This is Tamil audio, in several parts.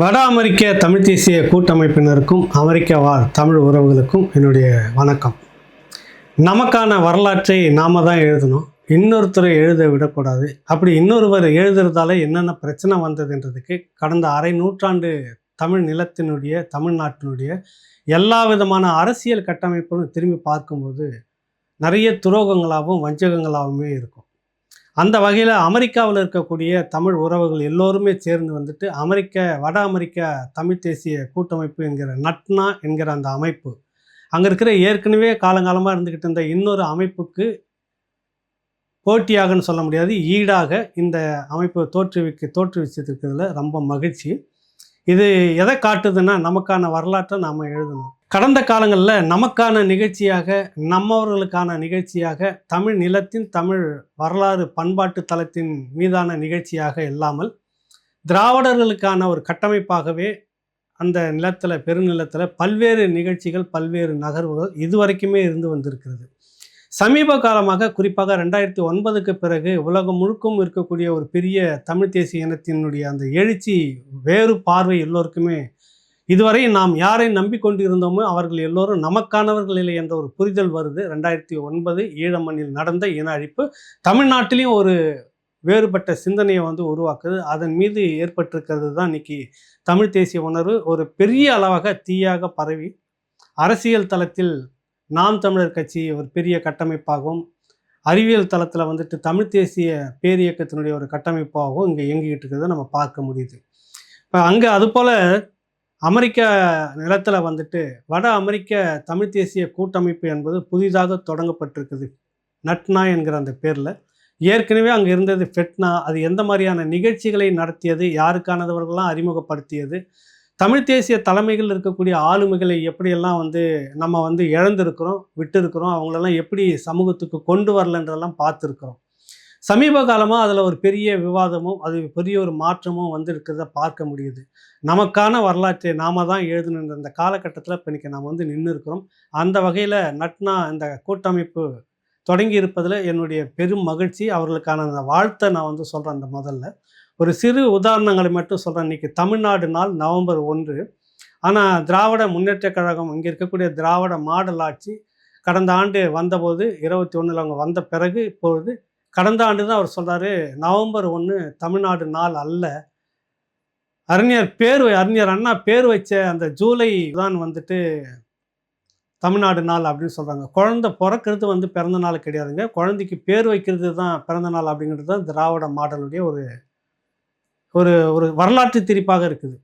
வட அமெரிக்க தமிழ் தேசிய கூட்டமைப்பினருக்கும் அமெரிக்க வாழ் தமிழ் உறவுகளுக்கும் என்னுடைய வணக்கம். நமக்கான வரலாற்றை நாம தான் எழுதணும். இன்னொருத்தரை எழுத விடக்கூடாது. அப்படி இன்னொருவர் எழுதுறதால என்னென்ன பிரச்சனை வந்ததுன்றதுக்கு கடந்த அரை நூற்றாண்டு தமிழ் நிலத்தினுடைய தமிழ்நாட்டினுடைய எல்லா விதமான அரசியல் கட்டமைப்பும் திரும்பி பார்க்கும்போது நிறைய துரோகங்களாகவும் வஞ்சகங்களாகவுமே இருக்கும். அந்த வகையில் அமெரிக்காவில் இருக்கக்கூடிய தமிழ் உறவுகள் எல்லோருமே சேர்ந்து வந்துட்டு அமெரிக்க வட அமெரிக்க தமிழ் தேசிய கூட்டமைப்பு என்கிற நட்னா என்கிற அந்த அமைப்பு அங்கே இருக்கிற ஏற்கனவே காலங்காலமாக இருந்துக்கிட்டு இருந்த இன்னொரு அமைப்புக்கு போட்டியாகன்னு சொல்ல முடியாது ஈடாக இந்த அமைப்பு தோற்றுவிக்க தோற்றுவிச்சிருக்கிறதுல ரொம்ப மகிழ்ச்சி. இது எதை காட்டுதுன்னா நமக்கான வரலாற்றை நாம் எழுதணும். கடந்த காலங்களில் நமக்கான நிகழ்ச்சியாக நம்மவர்களுக்கான நிகழ்ச்சியாக தமிழ் நிலத்தின் தமிழ் வரலாறு பண்பாட்டு தளத்தின் மீதான நிகழ்ச்சியாக இல்லாமல் திராவிடர்களுக்கான ஒரு கட்டமைப்பாகவே அந்த நிலத்தில் பெருநிலத்தில் பல்வேறு நிகழ்ச்சிகள் பல்வேறு நகர்வுகள் இதுவரைக்குமே இருந்து வந்திருக்கிறது. சமீப காலமாக குறிப்பாக ரெண்டாயிரத்தி ஒன்பதுக்கு பிறகு உலகம் முழுக்கும் இருக்கக்கூடிய ஒரு பெரிய தமிழ் தேசிய இனத்தினுடைய அந்த எழுச்சி வேறு பார்வை எல்லோருக்குமே இதுவரை நாம் யாரை நம்பிக்கொண்டு இருந்தோமோ அவர்கள் எல்லோரும் நமக்கானவர்கள் இல்லை என்ற ஒரு புரிதல் வருது. ரெண்டாயிரத்தி ஒன்பது ஈழமண்ணில் நடந்த இன அழிப்பு தமிழ்நாட்டிலையும் ஒரு வேறுபட்ட சிந்தனையை வந்து உருவாக்குது. அதன் மீது ஏற்பட்டிருக்கிறது தான் இன்னைக்கு தமிழ் தேசிய உணர்வு. ஒரு பெரிய அளவாக தீயாக பரவி அரசியல் தளத்தில் நாம் தமிழர் கட்சி ஒரு பெரிய கட்டமைப்பாகவும் அறிவியல் தளத்தில் வந்துட்டு தமிழ் தேசிய பேரியக்கத்தினுடைய ஒரு கட்டமைப்பாகவும் இங்கே இயங்கிக்கிட்டு இருக்கிறத நம்ம பார்க்க முடியுது. இப்போ அங்கே அதுபோல் அமெரிக்க நிலத்தில் வந்துட்டு வட அமெரிக்க தமிழ் தேசிய கூட்டமைப்பு என்பது புதிதாக தொடங்கப்பட்டிருக்குது. நட்னா என்கிற அந்த பேரில். ஏற்கனவே அங்கே இருந்தது ஃபெட்னா. அது எந்த மாதிரியான நிகழ்ச்சிகளை நடத்தியது? யாருக்கானதவர்கள்லாம் அறிமுகப்படுத்தியது? தமிழ் தேசிய தலைமைகள் இருக்கக்கூடிய ஆளுமைகளை எப்படியெல்லாம் வந்து நம்ம வந்து இழந்திருக்கிறோம் விட்டுருக்கிறோம் அவங்களெல்லாம் எப்படி சமூகத்துக்கு கொண்டு வரலன்றெல்லாம் பார்த்துருக்குறோம். சமீப காலமாக அதில் ஒரு பெரிய விவாதமும் அது பெரிய ஒரு மாற்றமும் வந்து இருக்கிறத பார்க்க முடியுது. நமக்கான வரலாற்றை நாம தான் எழுதுன அந்த காலகட்டத்தில் இப்போ இன்றைக்கி நாம் வந்து நின்று இருக்கிறோம் அந்த வகையில் நட்னா இந்த கூட்டமைப்பு தொடங்கி இருப்பதில் என்னுடைய பெரும் மகிழ்ச்சி. அவர்களுக்கான அந்த வாழ்த்தை நான் வந்து சொல்கிறேன் அந்த முதல்ல. ஒரு சிறு உதாரணங்களை மட்டும் சொல்கிறேன் இன்றைக்கி தமிழ்நாடு நாள் நவம்பர் ஒன்று. ஆனால் திராவிட முன்னேற்றக் கழகம் இங்கே இருக்கக்கூடிய திராவிட மாடல் ஆட்சி கடந்த ஆண்டு வந்தபோது இருபத்தி ஒன்றில் அவங்க வந்த பிறகு இப்பொழுது கடந்த ஆண்டு தான் அவர் சொல்கிறாரு நவம்பர் ஒன்று தமிழ்நாடு நாள் அல்ல. அறிஞர் பேர் அறிஞர் அண்ணா பேர் வச்ச அந்த ஜூலை தான் வந்துட்டு தமிழ்நாடு நாள் அப்படின்னு சொல்கிறாங்க குழந்தை பிறக்கிறது வந்து பிறந்த நாள் கிடையாதுங்க. குழந்தைக்கு பேர் வைக்கிறது தான் பிறந்த நாள் அப்படிங்கிறது தான் திராவிட மாடலுடைய ஒரு ஒரு ஒரு வரலாற்று திரிப்பாக இருக்குது.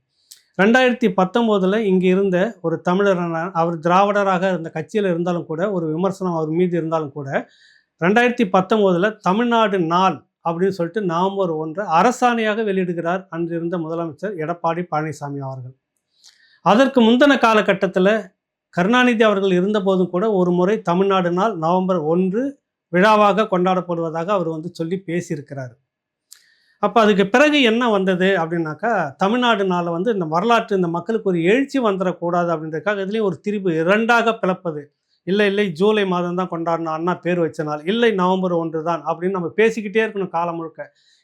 ரெண்டாயிரத்தி பத்தொம்போதில் இங்கே இருந்த ஒரு தமிழர் அவர் திராவிடராக இருந்த கட்சியில் இருந்தாலும் கூட ஒரு விமர்சனம் அவர் மீது இருந்தாலும் கூட ரெண்டாயிரத்தி பத்தொம்போதில் தமிழ்நாடு நாள் அப்படின்னு சொல்லிட்டு நவம்பர் ஒன்றை அரசாணையாக வெளியிடுகிறார் அன்று இருந்த முதலமைச்சர் எடப்பாடி பழனிசாமி அவர்கள். அதற்கு முந்தின காலகட்டத்தில் கருணாநிதி அவர்கள் இருந்தபோதும் கூட ஒரு முறை தமிழ்நாடு நாள் நவம்பர் ஒன்று விழாவாக கொண்டாடப்படுவதாக அவர் வந்து சொல்லி பேசியிருக்கிறார். அப்போ அதுக்கு பிறகு என்ன வந்தது அப்படின்னாக்கா தமிழ்நாடு நாளில் வந்து இந்த வரலாற்று இந்த மக்களுக்கு ஒரு எழுச்சி வந்துடக்கூடாது அப்படின்றதுக்காக இதுலேயும் ஒரு திரிபு இரண்டாக பிளப்பது. இல்லை இல்லை ஜூலை மாதம் தான் கொண்டாடணும் அண்ணா பேர் வச்ச நாள் இல்லை நவம்பர் ஒன்று தான் அப்படின்னு நம்ம பேசிக்கிட்டே இருக்கணும் காலம் முழுக்க.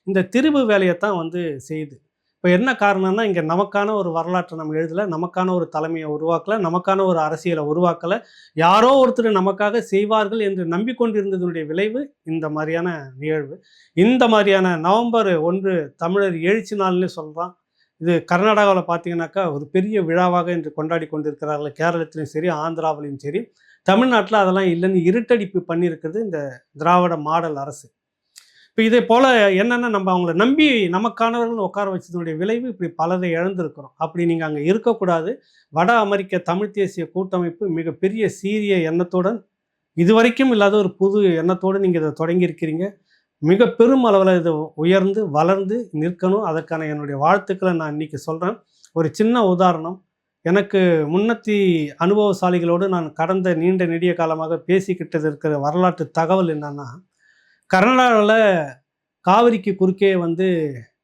இந்த திரிபு வேலையை தான் வந்து செய்யுது. இப்போ என்ன காரணம்னா இங்கே நமக்கான ஒரு வரலாற்றை நம்ம எழுதலை நமக்கான ஒரு தலைமையை உருவாக்கலை நமக்கான ஒரு அரசியலை உருவாக்கலை. யாரோ ஒருத்தர் நமக்காக செய்வார்கள் என்று நம்பிக்கொண்டிருந்ததனுடைய விளைவு இந்த மாதிரியான நிகழ்வு. இந்த மாதிரியான நவம்பர் ஒன்று தமிழர் எழுச்சி நாள்னு சொல்கிறான் இது கர்நாடகாவில் பார்த்தீங்கன்னாக்கா ஒரு பெரிய விழாவாக இன்று கொண்டாடி கொண்டிருக்கிறார்கள். கேரளத்திலையும் சரி ஆந்திராவிலையும் சரி. தமிழ்நாட்டில் அதெல்லாம் இல்லைன்னு இருட்டடிப்பு பண்ணியிருக்கிறது இந்த திராவிட மாடல் அரசு. இப்போ இதே போல் என்னென்னா நம்ம அவங்கள நம்பி நமக்கானவர்கள் உட்கார வச்சதுடைய விளைவு இப்படி பலதை இழந்திருக்கிறோம். அப்படி நீங்கள் அங்கே இருக்கக்கூடாது. வட அமெரிக்க தமிழ் தேசிய கூட்டமைப்பு மிகப்பெரிய சீரிய எண்ணத்துடன் இதுவரைக்கும் இல்லாத ஒரு புது எண்ணத்தோடு நீங்கள் இதை தொடங்கியிருக்கிறீங்க. மிக பெரும் அளவில் இது உயர்ந்து வளர்ந்து நிற்கணும். அதற்கான என்னுடைய வாழ்த்துக்களை நான் இன்னைக்கு சொல்கிறேன் ஒரு சின்ன உதாரணம். எனக்கு முன்னத்தி அனுபவசாலிகளோடு நான் கடந்த நீண்ட நெடிய காலமாக பேசிக்கிட்டது இருக்கிற வரலாற்று தகவல் என்னன்னா கர்நாடகாவில் காவிரிக்கு குறுக்கே வந்து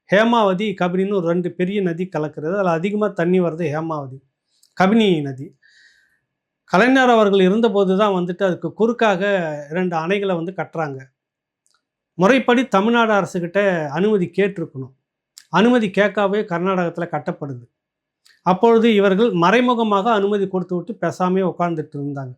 ஹேமாவதி கபினின்னு ஒரு ரெண்டு பெரிய நதி கலக்கிறது. அதில் அதிகமாக தண்ணி வர்றது ஹேமாவதி கபினி நதி. கலைஞர் அவர்கள் இருந்தபோது தான் வந்துட்டு அதுக்கு குறுக்காக இரண்டு அணைகளை வந்து கட்டுறாங்க. முறைப்படி தமிழ்நாடு அரசுக்கிட்ட அனுமதி கேட்டிருக்கணும். அனுமதி கேட்காவே கர்நாடகத்தில் கட்டப்படுது. அப்பொழுது இவர்கள் மறைமுகமாக அனுமதி கொடுத்து விட்டு பேசாமே உட்கார்ந்துட்டு இருந்தாங்க.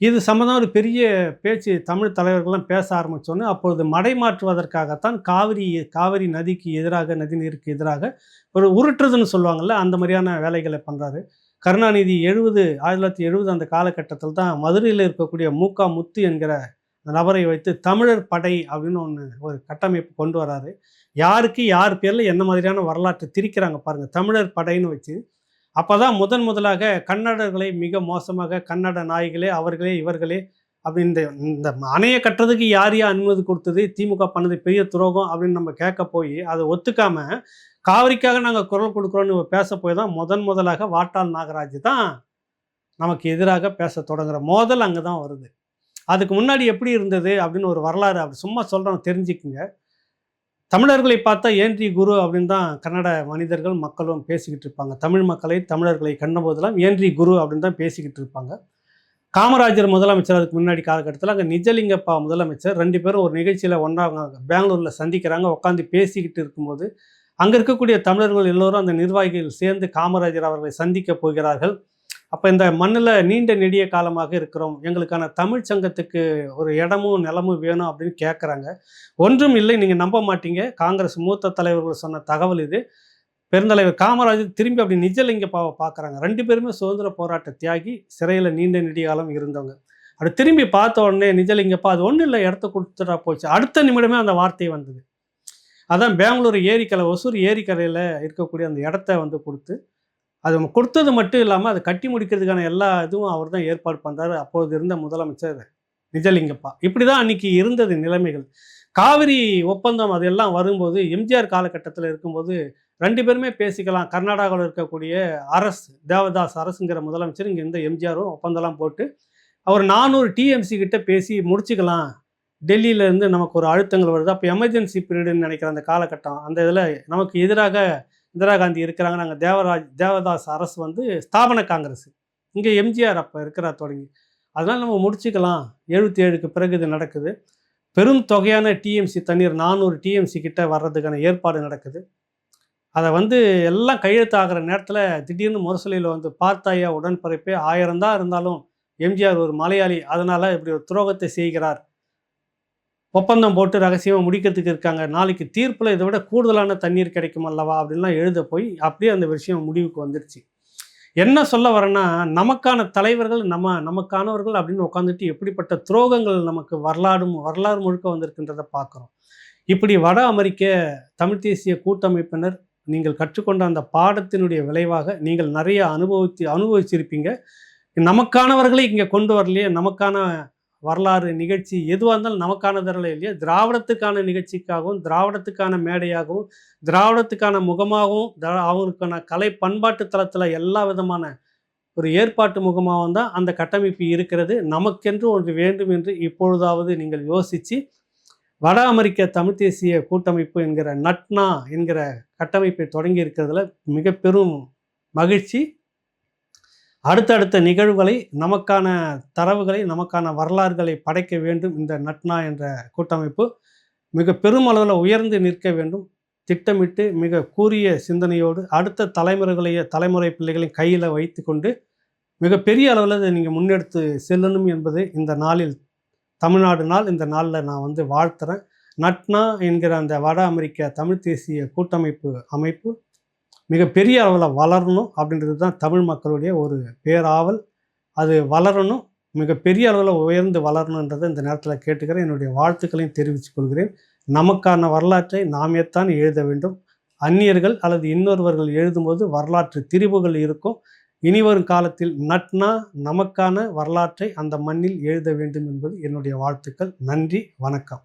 இது சம்மந்தம் ஒரு பெரிய பேச்சு தமிழ் தலைவர்கள்லாம் பேச ஆரம்பித்தோன்னே அப்பொழுது மடை மாற்றுவதற்காகத்தான் காவிரி காவிரி நதிக்கு எதிராக நதிநீருக்கு எதிராக ஒரு உருட்டுறதுன்னு சொல்லுவாங்கள்ல அந்த மாதிரியான வேலைகளை பண்ணுறாரு கருணாநிதி எழுபது ஆயிரத்தி தொள்ளாயிரத்தி எழுபது அந்த காலகட்டத்தில் தான் மதுரையில் இருக்கக்கூடிய மூக்கா முத்து என்கிற அந்த நபரை வைத்து தமிழர் படை அப்படின்னு ஒன்று ஒரு கட்டமைப்பு கொண்டு வராரு. யாருக்கு யார் பேரில் என்ன மாதிரியான வரலாற்றை திரிக்கிறாங்க பாருங்கள் தமிழர் படைன்னு வச்சு அப்போ தான் முதன் முதலாக கன்னடர்களை மிக மோசமாக கன்னட நாய்களே அவர்களே இவர்களே அப்படி இந்த இந்த அணையை கட்டுறதுக்கு யார் யார் அனுமதி கொடுத்தது திமுக பண்ணது பெரிய துரோகம் அப்படின்னு நம்ம கேட்க போய் அதை ஒத்துக்காம காவிரிக்காக நாங்கள் குரல் கொடுக்குறோன்னு பேச போய் தான் முதன் முதலாக வாட்டாள் நாகராஜ் தான் நமக்கு எதிராக பேச தொடங்குற மோதல் அங்கே தான் வருது. அதுக்கு முன்னாடி எப்படி இருந்தது அப்படின்னு ஒரு வரலாறு அப்படி சும்மா சொல்கிறோம் தெரிஞ்சுக்குங்க. தமிழர்களை பார்த்தா ஏன்றி குரு அப்படின்னு தான் கன்னட மனிதர்கள் மக்களும் பேசிக்கிட்டு இருப்பாங்க. தமிழ் மக்களை தமிழர்களை கண்டபோதெல்லாம் ஏன்றி குரு அப்படின்னு தான் பேசிக்கிட்டு இருப்பாங்க. காமராஜர் முதலமைச்சர் அதுக்கு முன்னாடி காலகட்டத்தில் அங்கே நிஜலிங்கப்பா முதலமைச்சர் ரெண்டு பேரும் ஒரு நிகழ்ச்சியில் ஒன்றா பெங்களூரில் சந்திக்கிறாங்க உட்காந்து பேசிக்கிட்டு இருக்கும்போது அங்கே இருக்கக்கூடிய தமிழர்கள் எல்லோரும் அந்த நிர்வாகிகள் சேர்ந்து காமராஜர் அவர்களை சந்திக்க போகிறார்கள். அப்போ இந்த மண்ணில் நீண்ட நெடிய காலமாக இருக்கிறோம். எங்களுக்கான தமிழ் சங்கத்துக்கு ஒரு இடமும் நிலமும் வேணும் அப்படின்னு கேட்குறாங்க ஒன்றும் இல்லை நீங்கள் நம்ப மாட்டீங்க. காங்கிரஸ் மூத்த தலைவர்கள் சொன்ன தகவல் இது. பெருந்தலைவர் காமராஜர் திரும்பி அப்படி நிஜலிங்கப்பாவை பார்க்குறாங்க ரெண்டு பேருமே சுதந்திர போராட்ட தியாகி சிறையில் நீண்ட நெடிய காலம் இருந்தவங்க. அப்படி திரும்பி பார்த்த உடனே நிஜலிங்கப்பா அது ஒன்றும் இல்லை இடத்த கொடுத்துட்டா போச்சு. அடுத்த நிமிடமே அந்த வார்த்தை வந்தது. அதான் பெங்களூர் ஏரிக்கரை ஒசூர் ஏரிக்கரையில் இருக்கக்கூடிய அந்த இடத்த வந்து கொடுத்து அது கொடுத்தது மட்டும் இல்லாமல் அதை கட்டி முடிக்கிறதுக்கான எல்லா இதுவும் அவர் தான் ஏற்பாடு பண்ணுறாரு அப்போது இருந்த முதலமைச்சர் நிஜலிங்கப்பா. இப்படி தான் அன்றைக்கி இருந்தது நிலைமைகள். காவிரி ஒப்பந்தம் அதெல்லாம் வரும்போது எம்ஜிஆர் காலகட்டத்தில் இருக்கும்போது ரெண்டு பேருமே பேசிக்கலாம். கர்நாடகாவில் இருக்கக்கூடிய அரசு தேவதாஸ் அரசுங்கிற முதலமைச்சர் இங்கே இருந்த எம்ஜிஆரும் ஒப்பந்தம்லாம் போட்டு அவர் நானூறு டிஎம்சி கிட்ட பேசி முடிச்சுக்கலாம். டெல்லியிலேருந்து நமக்கு ஒரு அழுத்தங்கள் வருது. அப்போ எமர்ஜென்சி பீரியடுன்னு நினைக்கிற அந்த காலகட்டம் அந்த இதில் நமக்கு எதிராக இந்திரா காந்தி இருக்கிறாங்க நாங்கள் தேவராஜ் தேவதாஸ் அரசு வந்து ஸ்தாபன காங்கிரஸ். இங்கே எம்ஜிஆர் அப்போ இருக்கிறா தொடங்கி. அதனால் நம்ம முடிச்சுக்கலாம். எழுபத்தி ஏழுக்கு பிறகு இது நடக்குது. பெரும் தொகையான டிஎம்சி தண்ணீர் நானூறு டிஎம்சி கிட்ட வர்றதுக்கான ஏற்பாடு நடக்குது. அதை வந்து எல்லாம் கையெழுத்தாகிற நேரத்தில் திடீர்னு முரசொலியில் வந்து பார்த்தாயா உடன்பரப்பே ஆயிரம் தான் இருந்தாலும் எம்ஜிஆர் ஒரு மலையாளி அதனால் இப்படி ஒரு துரோகத்தை செய்கிறார். ஒப்பந்தம் போட்டு ரகசியமாக முடிக்கிறதுக்கு இருக்காங்க. நாளைக்கு தீர்ப்பில் இதை விட கூடுதலான தண்ணீர் கிடைக்கும் அல்லவா? அப்படின்லாம் எழுத போய் அப்படியே அந்த விஷயம் முடிவுக்கு வந்துடுச்சு என்ன சொல்ல வரேன்னா நமக்கான தலைவர்கள் நம்ம நமக்கானவர்கள் அப்படின்னு உட்காந்துட்டு எப்படிப்பட்ட துரோகங்கள் நமக்கு வரலாறும் வரலாறு முழுக்க வந்திருக்கின்றதை பார்க்குறோம். இப்படி வட அமெரிக்க தமிழ் தேசிய கூட்டமைப்பினர் நீங்கள் கற்றுக்கொண்ட அந்த பாடத்தினுடைய விளைவாக நீங்கள் நிறைய அனுபவித்து அனுபவிச்சிருப்பீங்க. நமக்கானவர்களை இங்கே கொண்டு வரலையே நமக்கான வரலாறு நிகழ்ச்சி எதுவாக இருந்தாலும் நமக்கானதரல இல்லையா? திராவிடத்துக்கான நிகழ்ச்சிக்காகவும் திராவிடத்துக்கான மேடையாகவும் திராவிடத்துக்கான முகமாகவும் அவங்களுக்கான கலை பண்பாட்டு தளத்தில் எல்லா விதமான ஒரு ஏற்பாட்டு முகமாகவும் தான் அந்த கட்டமைப்பு இருக்கிறது. நமக்கென்று ஒன்று வேண்டும் என்று இப்பொழுதாவது நீங்கள் யோசித்து வட அமெரிக்க தமிழ் தேசிய கூட்டமைப்பு என்கிற நட்னா என்கிற கட்டமைப்பை தொடங்கி இருக்கிறதுல மிக பெரும் மகிழ்ச்சி. அடுத்தடுத்த நிகழ்வுகளை நமக்கான தரவுகளை நமக்கான வரலாறுகளை படைக்க வேண்டும் இந்த நட்னா என்ற கூட்டமைப்பு. மிக பெருமளவில் உயர்ந்து நிற்க வேண்டும். திட்டமிட்டு மிக கூறிய சிந்தனையோடு அடுத்த தலைமுறைகளைய தலைமுறை பிள்ளைகளையும் கையில் வைத்து கொண்டு மிகப்பெரிய அளவில் இதை நீங்கள் முன்னெடுத்து செல்லணும் என்பது இந்த நாளில் தமிழ்நாடு நாள். இந்த நாளில் நான் வந்து வாழ்த்துறேன். நட்னா என்கிற அந்த வட அமெரிக்க தமிழ் தேசிய கூட்டமைப்பு அமைப்பு மிகப்பெரிய அளவில் வளரணும் அப்படின்றது தான் தமிழ் மக்களுடைய ஒரு பேராவல். அது வளரணும் மிகப்பெரிய அளவில் உயர்ந்து வளரணுன்றதை இந்த நேரத்தில் கேட்டுக்கிறேன். என்னுடைய வாழ்த்துக்களையும் தெரிவித்துக் கொள்கிறேன். நமக்கான வரலாற்றை நாமேத்தான் எழுத வேண்டும். அந்நியர்கள் அல்லது இன்னொருவர்கள் எழுதும்போது வரலாற்று திரிவுகள் இருக்கும். இனிவரும் காலத்தில் நட்னா நமக்கான வரலாற்றை அந்த மண்ணில் எழுத வேண்டும் என்பது என்னுடைய வாழ்த்துக்கள். நன்றி வணக்கம்.